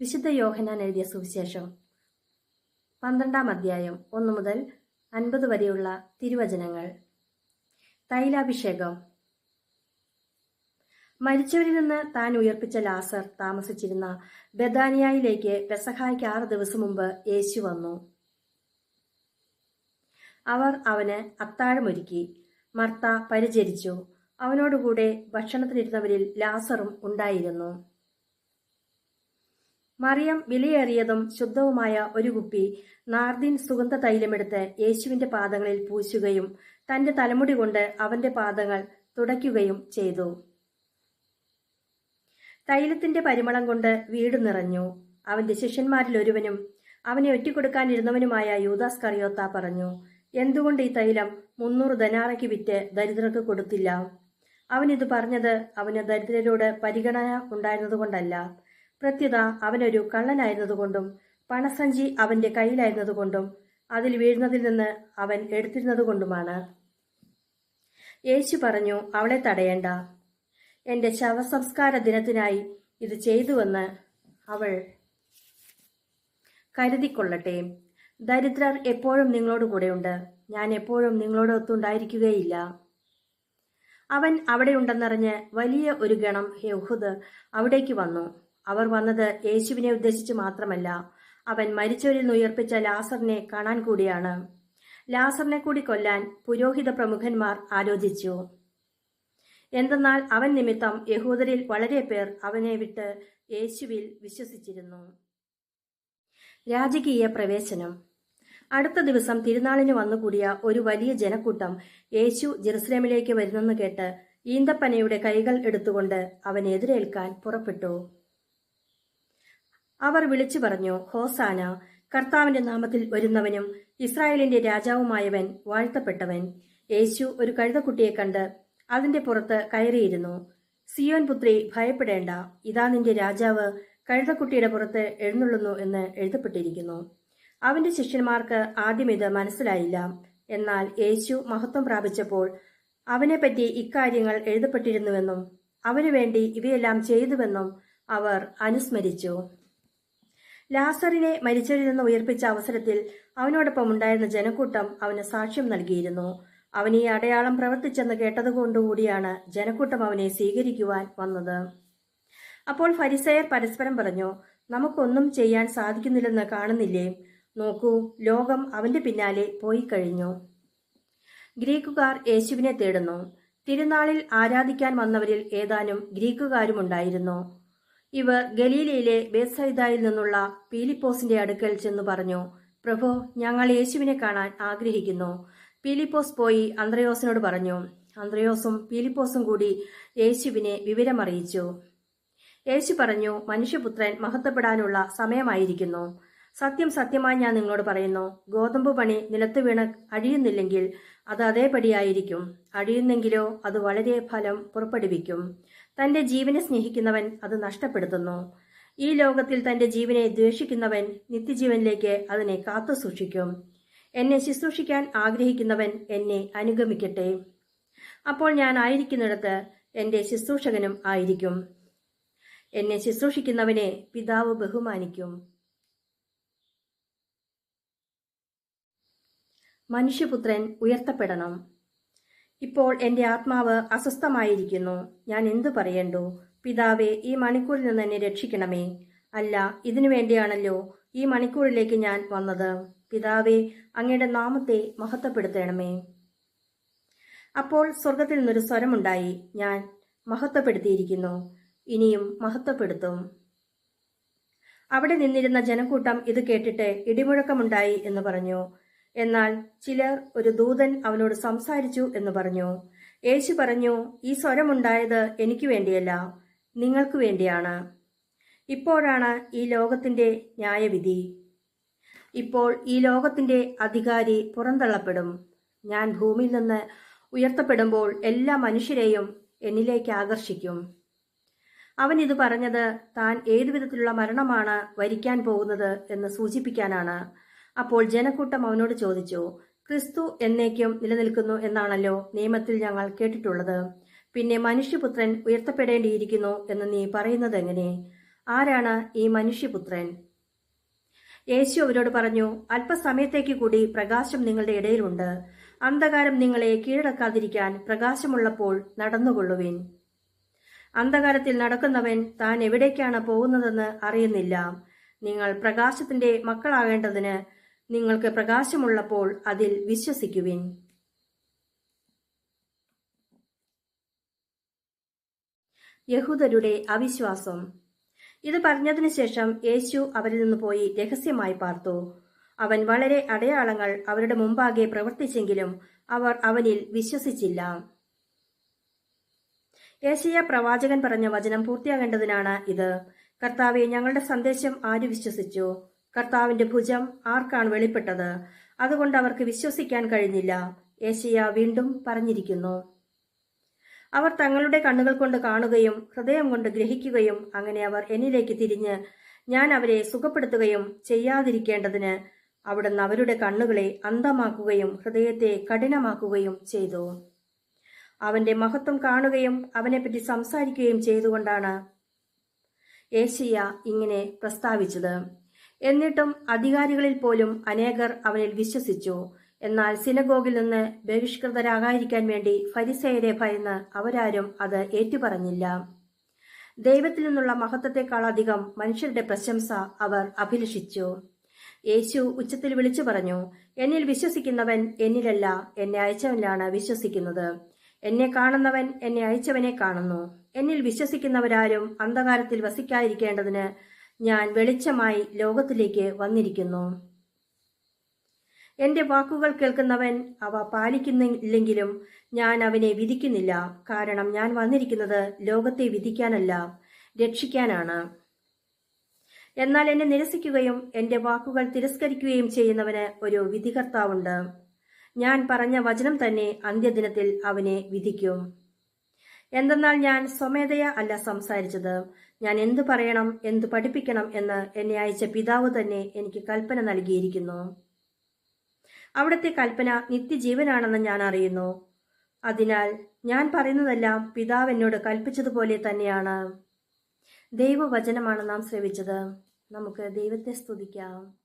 വിശുദ്ധ യോഹനാൻ എഴുതിയ സുവിശേഷം. പന്ത്രണ്ടാം അധ്യായം ഒന്നു മുതൽ അൻപത് വരെയുള്ള തിരുവചനങ്ങൾ. തൈലാഭിഷേകം. മരിച്ചവരിൽ നിന്ന് താൻ ഉയർപ്പിച്ച ലാസർ താമസിച്ചിരുന്ന ബദാനിയയിലേക്ക് പെസഹായ്ക്ക് ആറ് ദിവസം മുമ്പ് യേശു വന്നു. അവർ അവന് അത്താഴമൊരുക്കി. മർത്ത പരിചരിച്ചു. അവനോടുകൂടെ ഭക്ഷണത്തിനിരുന്നവരിൽ ലാസറും ഉണ്ടായിരുന്നു. മറിയം വിലയേറിയതും ശുദ്ധവുമായ ഒരു കുപ്പി നാർദിൻ സുഗന്ധ തൈലമെടുത്ത് യേശുവിന്റെ പാദങ്ങളിൽ പൂശുകയും തന്റെ തലമുടി കൊണ്ട് അവന്റെ പാദങ്ങൾ തുടയ്ക്കുകയും ചെയ്തു. തൈലത്തിന്റെ പരിമളം കൊണ്ട് വീട് നിറഞ്ഞു. അവന്റെ ശിഷ്യന്മാരിൽ ഒരുവനും അവനെ ഒറ്റിക്കൊടുക്കാനിരുന്നവനുമായ യൂദാസ് കറിയോത്ത പറഞ്ഞു എന്തുകൊണ്ട് ഈ തൈലം മുന്നൂറ് ധനാറയ്ക്ക് വിറ്റ് ദരിദ്രർക്ക് കൊടുത്തില്ല? അവനിത് പറഞ്ഞത് അവന് ദരിദ്രരോട് പരിഗണന ഉണ്ടായിരുന്നതുകൊണ്ടല്ല. പ്രത്യുത അവനൊരു കള്ളനായിരുന്നതുകൊണ്ടും പണസഞ്ചി അവന്റെ കയ്യിലായിരുന്നതുകൊണ്ടും അതിൽ വീഴുന്നതിൽ നിന്ന് അവൻ എടുത്തിരുന്നതുകൊണ്ടുമാണ്. യേശു പറഞ്ഞു അവളെ തടയേണ്ട. എന്റെ ശവസംസ്കാര ദിനത്തിനായി ഇത് ചെയ്തുവെന്ന് അവൾ കരുതിക്കൊള്ളട്ടെ. ദരിദ്രർ എപ്പോഴും നിങ്ങളോട് കൂടെയുണ്ട്. ഞാൻ എപ്പോഴും നിങ്ങളോട് ഒത്തുണ്ടായിരിക്കുകയില്ല. അവൻ അവിടെയുണ്ടെന്നറിഞ്ഞ് വലിയ ഒരു ഗണം യഹൂദ് അവിടേക്ക് വന്നു. അവർ വന്നത് യേശുവിനെ ഉദ്ദേശിച്ച് മാത്രമല്ല. അവൻ മരിച്ചവരിൽ നിന്ന് ഉയർപ്പിച്ച ലാസറിനെ കാണാൻ കൂടിയാണ്. ലാസറിനെ കൂടി കൊല്ലാൻ പുരോഹിത പ്രമുഖന്മാർ ആലോചിച്ചു. എന്തെന്നാൽ അവൻ നിമിത്തം യഹൂദരിൽ വളരെ പേർ അവനെ വിട്ട് യേശുവിൽ വിശ്വസിച്ചിരുന്നു. രാജകീയ പ്രവേശനം. അടുത്ത ദിവസം തിരുനാളിന് വന്നുകൂടിയ ഒരു വലിയ ജനക്കൂട്ടം യേശു ജെറുസലേമിലേക്ക് വരുന്നെന്ന് കേട്ട് ഈന്തപ്പനയുടെ കൈകൾ എടുത്തുകൊണ്ട് അവനെതിരേൽക്കാൻ പുറപ്പെട്ടു. അവർ വിളിച്ചു പറഞ്ഞു ഹോസാന കർത്താവിന്റെ നാമത്തിൽ വരുന്നവനും ഇസ്രായേലിന്റെ രാജാവുമായവൻ വാഴ്ത്തപ്പെട്ടവൻ. യേശു ഒരു കഴുതക്കുട്ടിയെ കണ്ട് അതിന്റെ പുറത്ത് കയറിയിരുന്നു. സിയോൻ പുത്രി ഭയപ്പെടേണ്ട ഇതാ നിന്റെ രാജാവ് കഴുതക്കുട്ടിയുടെ പുറത്ത് എഴുന്നള്ളുന്നു എന്ന് എഴുതപ്പെട്ടിരിക്കുന്നു. അവന്റെ ശിഷ്യന്മാർക്ക് ആദ്യം ഇത് മനസ്സിലായില്ല. എന്നാൽ യേശു മഹത്വം പ്രാപിച്ചപ്പോൾ അവനെപ്പറ്റി ഇക്കാര്യങ്ങൾ എഴുതപ്പെട്ടിരുന്നുവെന്നും അവനു വേണ്ടി ഇവയെല്ലാം ചെയ്തുവെന്നും അവർ അനുസ്മരിച്ചു. ലാസറിനെ മരിച്ചവരിൽ നിന്ന് ഉയർപ്പിച്ച അവസരത്തിൽ അവനോടൊപ്പം ഉണ്ടായിരുന്ന ജനക്കൂട്ടം അവന് സാക്ഷ്യം നൽകിയിരുന്നു. അവൻ ഈ അടയാളം പ്രവർത്തിച്ചെന്ന് കേട്ടതുകൊണ്ടുകൂടിയാണ് ജനക്കൂട്ടം അവനെ സ്വീകരിക്കുവാൻ വന്നത്. അപ്പോൾ ഫരിസയർ പരസ്പരം പറഞ്ഞു നമുക്കൊന്നും ചെയ്യാൻ സാധിക്കുന്നില്ലെന്ന് കാണുന്നില്ലേ? നോക്കൂ ലോകം അവന്റെ പിന്നാലെ പോയി കഴിഞ്ഞു ഗ്രീക്കുകാർ യേശുവിനെ തേടുന്നു. തിരുനാളിൽ ആരാധിക്കാൻ വന്നവരിൽ ഏതാനും ഗ്രീക്കുകാരുമുണ്ടായിരുന്നു. ഇവർ ഗലീലയിലെ ബേസൈദായിൽ നിന്നുള്ള പീലിപ്പോസിന്റെ അടുക്കൽ ചെന്നു പറഞ്ഞു പ്രഭു ഞങ്ങൾ യേശുവിനെ കാണാൻ ആഗ്രഹിക്കുന്നു. പീലിപ്പോസ് പോയി അന്ത്രയോസിനോട് പറഞ്ഞു അന്ത്രയോസും പീലിപ്പോസും കൂടി യേശുവിനെ വിവരമറിയിച്ചു. യേശു പറഞ്ഞു മനുഷ്യപുത്രൻ മഹത്വപ്പെടാനുള്ള സമയമായിരിക്കുന്നു. സത്യം സത്യമായി ഞാൻ നിങ്ങളോട് പറയുന്നു ഗോതമ്പ് പണി നിലത്ത് വീണ് അഴിയുന്നില്ലെങ്കിൽ അത് അതേപടിയായിരിക്കും. അഴിയുന്നെങ്കിലോ അത് വളരെ ഫലം പുറപ്പെടുവിക്കും. തന്റെ ജീവനെ സ്നേഹിക്കുന്നവൻ അത് നഷ്ടപ്പെടുത്തുന്നു. ഈ ലോകത്തിൽ തന്റെ ജീവനെ ദ്വേഷിക്കുന്നവൻ നിത്യജീവനിലേക്ക് അതിനെ കാത്തു സൂക്ഷിക്കും. എന്നെ ശുശ്രൂഷിക്കാൻ ആഗ്രഹിക്കുന്നവൻ എന്നെ അനുഗമിക്കട്ടെ. അപ്പോൾ ഞാൻ ആയിരിക്കുന്നിടത്ത് എന്റെ ശുശ്രൂഷകനും ആയിരിക്കും. എന്നെ ശുശ്രൂഷിക്കുന്നവനെ പിതാവ് ബഹുമാനിക്കും. മനുഷ്യപുത്രൻ ഉയർത്തപ്പെടണം. ഇപ്പോൾ എന്റെ ആത്മാവ് അസ്വസ്ഥമായിരിക്കുന്നു. ഞാൻ എന്തു പറയണ്ടു? പിതാവെ ഈ മണിക്കൂറിൽ നിന്ന് എന്നെ രക്ഷിക്കണമേ. അല്ല ഇതിനു വേണ്ടിയാണല്ലോ ഈ മണിക്കൂറിലേക്ക് ഞാൻ വന്നത്. പിതാവെ അങ്ങയുടെ നാമത്തെ മഹത്വപ്പെടുത്തണമേ. അപ്പോൾ സ്വർഗത്തിൽ നിന്നൊരു സ്വരമുണ്ടായി. ഞാൻ മഹത്വപ്പെടുത്തിയിരിക്കുന്നു. ഇനിയും മഹത്വപ്പെടുത്തും. അവിടെ നിന്നിരുന്ന ജനക്കൂട്ടം ഇത് കേട്ടിട്ട് ഇടിമുഴക്കമുണ്ടായി എന്ന് പറഞ്ഞു. എന്നാൽ ചിലർ ഒരു ദൂതൻ അവനോട് സംസാരിച്ചു എന്ന് പറഞ്ഞു. യേശു പറഞ്ഞു ഈ സ്വരമുണ്ടായത് എനിക്ക് വേണ്ടിയല്ല നിങ്ങൾക്ക് വേണ്ടിയാണ്. ഇപ്പോഴാണ് ഈ ലോകത്തിന്റെ ന്യായവിധി. ഇപ്പോൾ ഈ ലോകത്തിന്റെ അധികാരി പുറന്തള്ളപ്പെടും. ഞാൻ ഭൂമിയിൽ നിന്ന് ഉയർത്തപ്പെടുമ്പോൾ എല്ലാ മനുഷ്യരെയും എന്നിലേക്ക് ആകർഷിക്കും. അവൻ ഇത് പറഞ്ഞത് താൻ ഏതുവിധത്തിലുള്ള മരണമാണ് വരിക്കാൻ പോകുന്നത് എന്ന് സൂചിപ്പിക്കാനാണ്. അപ്പോൾ ജനക്കൂട്ടം അവനോട് ചോദിച്ചു ക്രിസ്തു എന്നേക്കും നിലനിൽക്കുന്നു എന്നാണല്ലോ നിയമത്തിൽ ഞങ്ങൾ കേട്ടിട്ടുള്ളത്. പിന്നെ മനുഷ്യപുത്രൻ ഉയർത്തപ്പെടേണ്ടിയിരിക്കുന്നു എന്ന് നീ പറയുന്നത് എങ്ങനെ? ആരാണ് ഈ മനുഷ്യപുത്രൻ? യേശു അവരോട് പറഞ്ഞു അല്പസമയത്തേക്ക് കൂടി പ്രകാശം നിങ്ങളുടെ ഇടയിലുണ്ട്. അന്ധകാരം നിങ്ങളെ കീഴടക്കാതിരിക്കാൻ പ്രകാശമുള്ളപ്പോൾ നടന്നുകൊള്ളുവിൻ. അന്ധകാരത്തിൽ നടക്കുന്നവൻ താൻ എവിടേക്കാണ് പോകുന്നതെന്ന് അറിയുന്നില്ല. നിങ്ങൾ പ്രകാശത്തിന്റെ മക്കളാകേണ്ടതിന് നിങ്ങൾക്ക് പ്രകാശമുള്ളപ്പോൾ അതിൽ വിശ്വസിക്കുവിൻ. യഹൂദരുടെ അവിശ്വാസം. ഇത് പറഞ്ഞതിനു ശേഷം യേശു അവരിൽ നിന്ന് പോയി രഹസ്യമായി പാർത്തു. അവൻ വളരെ അടയാളങ്ങൾ അവരുടെ മുമ്പാകെ പ്രവർത്തിച്ചെങ്കിലും അവർ അവനിൽ വിശ്വസിച്ചില്ല. ഏഷ്യ പ്രവാചകൻ പറഞ്ഞ വചനം പൂർത്തിയാകേണ്ടതിനാണ് ഇത്. കർത്താവെ ഞങ്ങളുടെ സന്ദേശം ആര് വിശ്വസിച്ചു? കർത്താവിന്റെ ഭുജം ആർക്കാണ് വെളിപ്പെട്ടത്? അതുകൊണ്ട് അവർക്ക് വിശ്വസിക്കാൻ കഴിഞ്ഞില്ല. ഏഷ്യ വീണ്ടും പറഞ്ഞിരിക്കുന്നു. അവർ തങ്ങളുടെ കണ്ണുകൾ കൊണ്ട് കാണുകയും ഹൃദയം കൊണ്ട് ഗ്രഹിക്കുകയും അങ്ങനെ അവർ എന്നിലേക്ക് തിരിഞ്ഞ് ഞാൻ അവരെ സുഖപ്പെടുത്തുകയും ചെയ്യാതിരിക്കേണ്ടതിന് അവിടുന്ന് അവരുടെ കണ്ണുകളെ അന്ധമാക്കുകയും ഹൃദയത്തെ കഠിനമാക്കുകയും ചെയ്തു. അവന്റെ മഹത്വം കാണുകയും അവനെപ്പറ്റി സംസാരിക്കുകയും ചെയ്തുകൊണ്ടാണ് ഏഷ്യ ഇങ്ങനെ പ്രസ്താവിച്ചത്. എന്നിട്ടും അധികാരികളിൽ പോലും അനേകർ അവനിൽ വിശ്വസിച്ചു. എന്നാൽ സിനഗോഗിൽ നിന്ന് ബഹിഷ്കൃതരാകാതിരിക്കാൻ വേണ്ടി ഫരിസയരെ ഭയന്ന് അവരാരും അത് ഏറ്റുപറഞ്ഞില്ല. ദൈവത്തിൽ നിന്നുള്ള മഹത്വത്തെക്കാളധികം മനുഷ്യരുടെ പ്രശംസ അവർ അഭിലഷിച്ചു. യേശു ഉച്ചത്തിൽ വിളിച്ചു പറഞ്ഞു എന്നിൽ വിശ്വസിക്കുന്നവൻ എന്നിലല്ല എന്നെ അയച്ചവനിലാണ് വിശ്വസിക്കുന്നത്. എന്നെ കാണുന്നവൻ എന്നെ അയച്ചവനെ കാണുന്നു. എന്നിൽ വിശ്വസിക്കുന്നവരാരും അന്ധകാരത്തിൽ വസിക്കാതിരിക്കേണ്ടതിന് ഞാൻ വെളിച്ചമായി ലോകത്തിലേക്ക് വന്നിരിക്കുന്നു. എന്റെ വാക്കുകൾ കേൾക്കുന്നവൻ അവ പാലിക്കുന്നില്ലെങ്കിലും ഞാൻ അവനെ വിധിക്കുന്നില്ല. കാരണം ഞാൻ വന്നിരിക്കുന്നത് ലോകത്തെ വിധിക്കാനല്ല രക്ഷിക്കാനാണ്. എന്നാൽ എന്നെ നിരസിക്കുകയും എന്റെ വാക്കുകൾ തിരസ്കരിക്കുകയും ചെയ്യുന്നവന് ഒരു വിധികർത്താവുണ്ട്. ഞാൻ പറഞ്ഞ വചനം തന്നെ അന്ത്യദിനത്തിൽ അവനെ വിധിക്കും. എന്തെന്നാൽ ഞാൻ സ്വമേധയ അല്ല സംസാരിച്ചത്. ഞാൻ എന്തു പറയണം എന്തു പഠിപ്പിക്കണം എന്ന് എന്നെ അയച്ച പിതാവ് തന്നെ എനിക്ക് കൽപ്പന നൽകിയിരിക്കുന്നു. അവിടുത്തെ കൽപ്പന നിത്യജീവനാണെന്ന് ഞാൻ അറിയുന്നു. അതിനാൽ ഞാൻ പറയുന്നതെല്ലാം പിതാവ് എന്നോട് കൽപ്പിച്ചതുപോലെ തന്നെയാണ്. ദൈവവചനമാണ് നാം ശ്രവിച്ചത്. നമുക്ക് ദൈവത്തെ സ്തുതിക്കാം.